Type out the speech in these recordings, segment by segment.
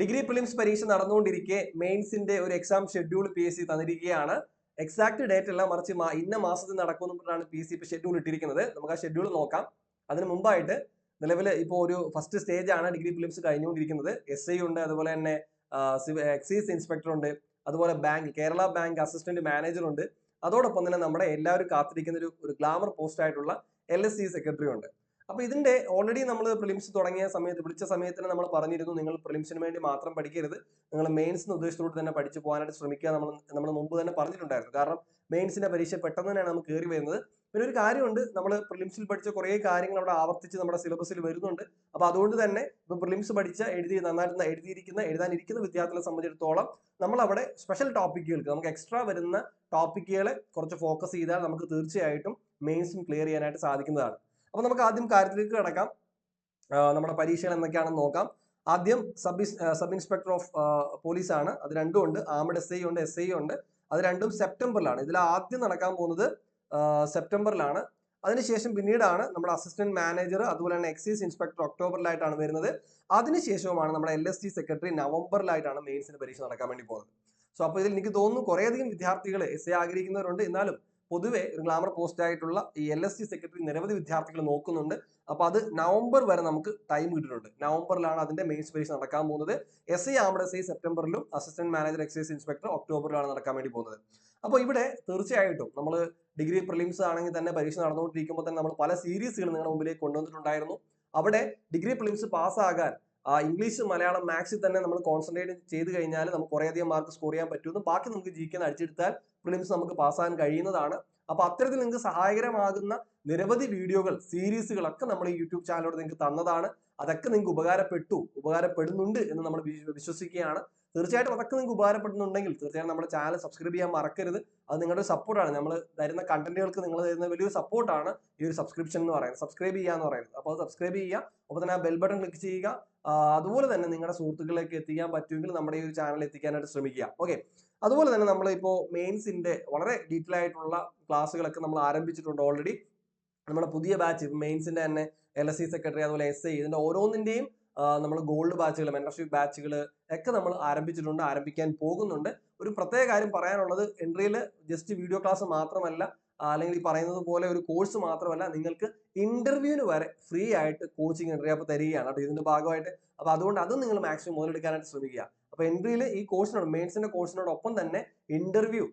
Degree prelims പരീക്ഷ നടന്നുകൊണ്ടിരിക്കെ മെയിൻസിന്റെ ഒരു exam schedule P S C തന്നിരിക്കുകയാണ് എക്സാക്ട് ഡേറ്റ് അല്ല മറിച്ച് ഇന്ന മാസത്തിൽ നടക്കുമെന്നാണ് പി എസ് സി ഷെഡ്യൂൾ ഇട്ടിരിക്കുന്നത്. നമുക്ക് ആ ഷെഡ്യൂൾ നോക്കാം. അതിന് മുമ്പായിട്ട് നിലവിൽ ഇപ്പോൾ ഒരു ഫസ്റ്റ് സ്റ്റേജ് ആണ് ഡിഗ്രി പ്രിലിംസ് കഴിഞ്ഞുകൊണ്ടിരിക്കുന്നത്. എസ് ഐ ഉണ്ട് അതുപോലെ തന്നെ എക്സൈസ് ഇൻസ്പെക്ടർ ഉണ്ട് അതുപോലെ bank Kerala bank assistant manager ഉണ്ട്. അതോടൊപ്പം തന്നെ നമ്മുടെ എല്ലാവരും കാത്തിരിക്കുന്ന ഒരു ഗ്ലാമർ പോസ്റ്റ് ആയിട്ടുള്ള എൽ എസ് സി സെക്രട്ടറി ഉണ്ട്. അപ്പൊ ഇതിന്റെ ഓൾറെഡി നമ്മൾ പ്രിലിംസ് തുടങ്ങിയ സമയത്ത് വിളിച്ച സമയത്തിന് നമ്മൾ പറഞ്ഞിരുന്നു നിങ്ങൾ പ്രിലിംസിന് വേണ്ടി മാത്രം പഠിക്കരുത്. നിങ്ങൾ മെയിൻസിന് ഉദ്ദേശത്തോട് തന്നെ പഠിച്ചു പോകാനായിട്ട് ശ്രമിക്കുക നമ്മൾ നമ്മൾ മുമ്പ് തന്നെ പറഞ്ഞിട്ടുണ്ടായിരുന്നു. കാരണം മെയിൻസിന്റെ പരീക്ഷ പെട്ടെന്ന് തന്നെയാണ് നമുക്ക് കയറി വരുന്നത്. പിന്നെ ഒരു കാര്യമുണ്ട് നമ്മൾ പ്രിലിംസിൽ പഠിച്ച കുറേ കാര്യങ്ങൾ അവിടെ ആവർത്തിച്ച് നമ്മുടെ സിലബസിൽ വരുന്നുണ്ട്. അപ്പോൾ അതുകൊണ്ട് തന്നെ ഇപ്പൊ പ്രിലിംസ് പഠിച്ച എഴുതി നന്നായിട്ട് എഴുതിയിരിക്കുന്ന എഴുതാനിരിക്കുന്ന വിദ്യാർത്ഥികളെ സംബന്ധിച്ചിടത്തോളം നമ്മൾ അവിടെ സ്പെഷ്യൽ ടോപ്പിക്കുകൾക്ക് നമുക്ക് എക്സ്ട്രാ വരുന്ന ടോപ്പിക്കുകളെ കുറച്ച് ഫോക്കസ് ചെയ്താൽ നമുക്ക് തീർച്ചയായിട്ടും മെയിൻസും ക്ലിയർ ചെയ്യാനായിട്ട് സാധിക്കുന്നതാണ്. അപ്പൊ നമുക്ക് ആദ്യം കാര്യത്തിലേക്ക് കിടക്കാം. നമ്മുടെ പരീക്ഷകൾ എന്തൊക്കെയാണെന്ന് നോക്കാം. ആദ്യം sub sub inspector of police ആണ് അത് രണ്ടും ഉണ്ട്. ആമഡ് എസ് ഐ ഉണ്ട് എസ് ഐ ഉണ്ട്. അത് രണ്ടും സെപ്റ്റംബറിലാണ്. ഇതിൽ ആദ്യം നടക്കാൻ പോകുന്നത് സെപ്റ്റംബറിലാണ്. അതിനുശേഷം പിന്നീടാണ് നമ്മുടെ അസിസ്റ്റന്റ് മാനേജർ അതുപോലെ തന്നെ എക്സൈസ് ഇൻസ്പെക്ടർ ഒക്ടോബറിലായിട്ടാണ് വരുന്നത്. അതിനുശേഷവുമാണ് നമ്മുടെ എൽ എസ് ടി സെക്രട്ടറി നവംബറിലായിട്ടാണ് മെയിൻസിന് പരീക്ഷ നടക്കാൻ വേണ്ടി പോകുന്നത്. സോ അപ്പോൾ ഇതിൽ എനിക്ക് തോന്നുന്നു കുറേയധികം വിദ്യാർത്ഥികൾ എസ് ആഗ്രഹിക്കുന്നവരുണ്ട്. എന്നാലും പൊതുവെ ഗ്ലാമർ പോസ്റ്റ് ആയിട്ടുള്ള ഈ എൽ എസ് സി സെക്രട്ടറി നിരവധി വിദ്യാർത്ഥികൾ നോക്കുന്നുണ്ട്. അപ്പൊ അത് നവംബർ വരെ നമുക്ക് ടൈം കിട്ടിയിട്ടുണ്ട് നവംബറിലാണ് അതിന്റെ മെയിൻസ് പരീക്ഷ നടക്കാൻ പോകുന്നത്. S I armed S I സെപ്റ്റംബറിലും assistant manager excise inspector ഒക്ടോബറിലാണ് നടക്കാൻ വേണ്ടി പോകുന്നത്. അപ്പോൾ ഇവിടെ തീർച്ചയായിട്ടും നമ്മൾ ഡിഗ്രി പ്രിലിംസ് ആണെങ്കിൽ തന്നെ പരീക്ഷ നടന്നുകൊണ്ടിരിക്കുമ്പോൾ തന്നെ നമ്മൾ പല സീരീസുകൾ നിങ്ങളുടെ മുമ്പിലേക്ക് കൊണ്ടുവന്നിട്ടുണ്ടായിരുന്നു. അവിടെ ഡിഗ്രി പ്രിലിംസ് പാസ്സാകാൻ ഇംഗ്ലീഷ് മലയാളം മാത്സിൽ തന്നെ നമ്മൾ കോൺസെൻട്രേറ്റ് ചെയ്ത് കഴിഞ്ഞാൽ നമുക്ക് കുറേയധികം മാർക്ക് സ്കോർ ചെയ്യാൻ പറ്റുമെന്നും ബാക്കി നമുക്ക് ജി അടിച്ചെടുത്താൽ പ്രിലിംസ് നമുക്ക് പാസ്സാകാൻ കഴിയുന്നതാണ്. അപ്പൊ അത്തരത്തിൽ നിങ്ങൾക്ക് സഹായകരമാകുന്ന നിരവധി വീഡിയോകൾ സീരീസുകളൊക്കെ നമ്മൾ ഈ യൂട്യൂബ് ചാനലിലൂടെ നിങ്ങൾക്ക് തന്നതാണ്. അതൊക്കെ നിങ്ങൾക്ക് ഉപകാരപ്പെട്ടു ഉപകാരപ്പെടുന്നുണ്ട് എന്ന് നമ്മൾ വിശ്വസിക്കുകയാണ്. തീർച്ചയായിട്ടും അതൊക്കെ നിങ്ങൾക്ക് ഉപകാരപ്പെടുന്നുണ്ടെങ്കിൽ തീർച്ചയായും നമ്മുടെ ചാനൽ സബ്സ്ക്രൈബ് ചെയ്യാൻ മറക്കരുത്. അത് നിങ്ങളുടെ സപ്പോർട്ടാണ് നമ്മൾ തരുന്ന കണ്ടന്റുകൾക്ക് നിങ്ങൾ തരുന്ന വലിയൊരു സപ്പോർട്ടാണ് ഈ ഒരു സബ്സ്ക്രിപ്ഷൻ എന്ന് പറയുന്നത്. സബ്സ്ക്രൈബ് ചെയ്യുക എന്ന് പറയുന്നത്. അപ്പോൾ സബ്സ്ക്രൈബ് ചെയ്യുക. അപ്പോൾ തന്നെ ആ ബെൽ ബട്ടൺ ക്ലിക്ക് ചെയ്യുക. അതുപോലെ തന്നെ നിങ്ങളുടെ സുഹൃത്തുക്കളിലേക്ക് എത്തിക്കാൻ പറ്റുമെങ്കിൽ നമ്മുടെ ഈ ഒരു ചാനൽ എത്തിക്കാനായിട്ട് ശ്രമിക്കുക. ഓക്കെ അതുപോലെ തന്നെ നമ്മൾ ഇപ്പോൾ മെയിൻസിന്റെ വളരെ ഡീറ്റെയിൽ ആയിട്ടുള്ള ക്ലാസ്സുകളൊക്കെ നമ്മൾ ആരംഭിച്ചിട്ടുണ്ട് ഓൾറെഡി നമ്മുടെ പുതിയ ബാച്ച് മെയിൻസിന്റെ തന്നെ എൽ എസ് സി സെക്രട്ടറി അതുപോലെ എസ് ഐ ഇതിന്റെ ഓരോന്നിന്റെയും നമ്മൾ ഗോൾഡ് ബാച്ചുകൾ മെന്റർഷിപ്പ് ബാച്ചുകൾ ഒക്കെ നമ്മൾ ആരംഭിച്ചിട്ടുണ്ട് ആരംഭിക്കാൻ പോകുന്നുണ്ട്. ഒരു പ്രത്യേക കാര്യം പറയാനുള്ളത് എൻട്രിയിൽ ജസ്റ്റ് വീഡിയോ ക്ലാസ് മാത്രമല്ല അല്ലെങ്കിൽ ഈ പറയുന്നത് പോലെ ഒരു കോഴ്സ് മാത്രമല്ല നിങ്ങൾക്ക് ഇന്റർവ്യൂവിന് വരെ ഫ്രീ ആയിട്ട് കോച്ചിങ് എൻട്രി അപ്പോൾ തരികയാണ് അപ്പോൾ ഇതിന്റെ ഭാഗമായിട്ട് അപ്പോൾ അതുകൊണ്ട് അതും നിങ്ങൾ മാക്സിമം മുതലെടുക്കാനായിട്ട് ശ്രമിക്കുക. അപ്പോൾ എൻട്രിയിൽ ഈ കോഴ്സിനോട് മെയിൻസിന്റെ കോഴ്സിനോടൊപ്പം തന്നെ ഇന്റർവ്യൂ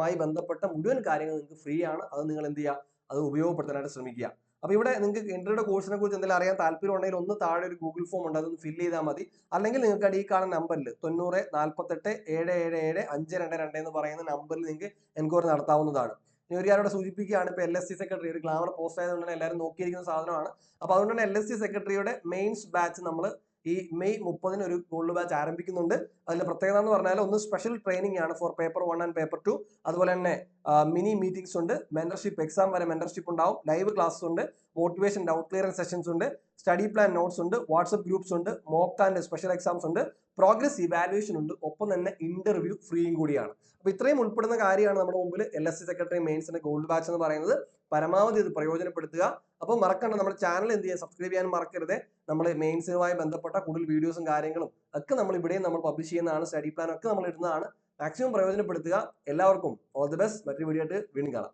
മായി ബന്ധപ്പെട്ട മുഴുവൻ കാര്യങ്ങൾ നിങ്ങൾക്ക് ഫ്രീ ആണ്. അത് നിങ്ങൾ എന്ത് ചെയ്യുക? അത് ഉപയോഗപ്പെടുത്താനായിട്ട് ശ്രമിക്കുക. അപ്പൊ ഇവിടെ നിങ്ങൾക്ക് എൻട്രിയുടെ കോഴ്സിനെ കുറിച്ച് എന്തെങ്കിലും അറിയാൻ താല്പര്യം ഉണ്ടെങ്കിൽ ഒന്ന് താഴെ ഒരു ഗൂഗിൾ ഫോം ഉണ്ട്. അതൊന്ന് ഫില്ല് ചെയ്താൽ മതി. അല്ലെങ്കിൽ നിങ്ങൾക്ക് ഈ കാണുന്ന നമ്പറിൽ തൊണ്ണൂറ് നാൽപ്പത്തെട്ട് ഏഴ് ഏഴ് ഏഴ് അഞ്ച് രണ്ട് രണ്ട് എന്ന് പറയുന്ന നമ്പറിൽ നിങ്ങൾക്ക് എൻക്വയറി നടത്താവുന്നതാണ്. ഇനി ഒരു കാര്യം സൂചിപ്പിക്കുകയാണ്. ഇപ്പൊ എൽ എസ് സി സെക്രട്ടറി ഒരു ഗ്ലാമർ പോസ്റ്റ് ആയതുകൊണ്ട് തന്നെ എല്ലാവരും നോക്കിയിരിക്കുന്ന സാധനമാണ്. അപ്പൊ അതുകൊണ്ട് തന്നെ എൽ എസ് സി സെക്രട്ടറിയുടെ മെയിൻസ് ബാച്ച് നമ്മൾ ഈ മെയ് മുപ്പതിന് ഒരു ഗോൾഡ് ബാച്ച് ആരംഭിക്കുന്നുണ്ട്. അതിന്റെ പ്രത്യേകത എന്ന് പറഞ്ഞാൽ ഒന്ന് സ്പെഷ്യൽ ട്രെയിനിങ് ആണ് for paper one and paper two അതുപോലെ തന്നെ മിനി മീറ്റിംഗ്സ് ഉണ്ട്. മെന്റർഷിപ്പ് എക്സാം വരെ മെന്റർഷിപ്പ് ഉണ്ടാവും. ലൈവ് ക്ലാസ് ഉണ്ട്. മോട്ടിവേഷൻ ഡൗട്ട് ക്ലിയറൻസ് സെഷൻസ് ഉണ്ട് സ്റ്റഡി പ്ലാൻ നോട്ട്സ് ഉണ്ട് വാട്സ്ആപ്പ് ഗ്രൂപ്പ്സ് ഉണ്ട് മോക്ക് ആൻഡ് സ്പെഷ്യൽ എക്സാംസ് ഉണ്ട് പ്രോഗ്രസ് ഇവാലുവേഷൻ ഉണ്ട് ഒപ്പം തന്നെ ഇന്റർവ്യൂ ഫ്രീയും കൂടിയാണ്. അപ്പൊ ഇത്രയും ഉൾപ്പെടുന്ന കാര്യമാണ് നമ്മുടെ മുമ്പിൽ എൽ എസ് സി സെക്രട്ടറി മെയിൻസിന്റെ ഗോൾഡ് ബാച്ച് എന്ന് പറയുന്നത്. പരമാവധി ഇത് പ്രയോജനപ്പെടുത്തുക. അപ്പോൾ മറക്കണ്ട നമ്മുടെ ചാനൽ എന്ത് ചെയ്യാൻ സബ്സ്ക്രൈബ് ചെയ്യാൻ മറക്കരുത്. നമ്മൾ മെയിൻസുമായി ബന്ധപ്പെട്ട കൂടുതൽ വീഡിയോസും കാര്യങ്ങളും ഒക്കെ നമ്മൾ ഇവിടെയും നമ്മൾ പബ്ലിഷ് ചെയ്യുന്നതാണ് സ്റ്റഡി പ്ലാൻ ഒക്കെ നമ്മൾ ഇടുന്നതാണ്. മാക്സിമം പ്രയോജനപ്പെടുത്തുക. എല്ലാവർക്കും ഓൾ ദി ബെസ്റ്റ് മറ്റൊരു വീഡിയോ ആയിട്ട് വീണ്ടും കാണാം.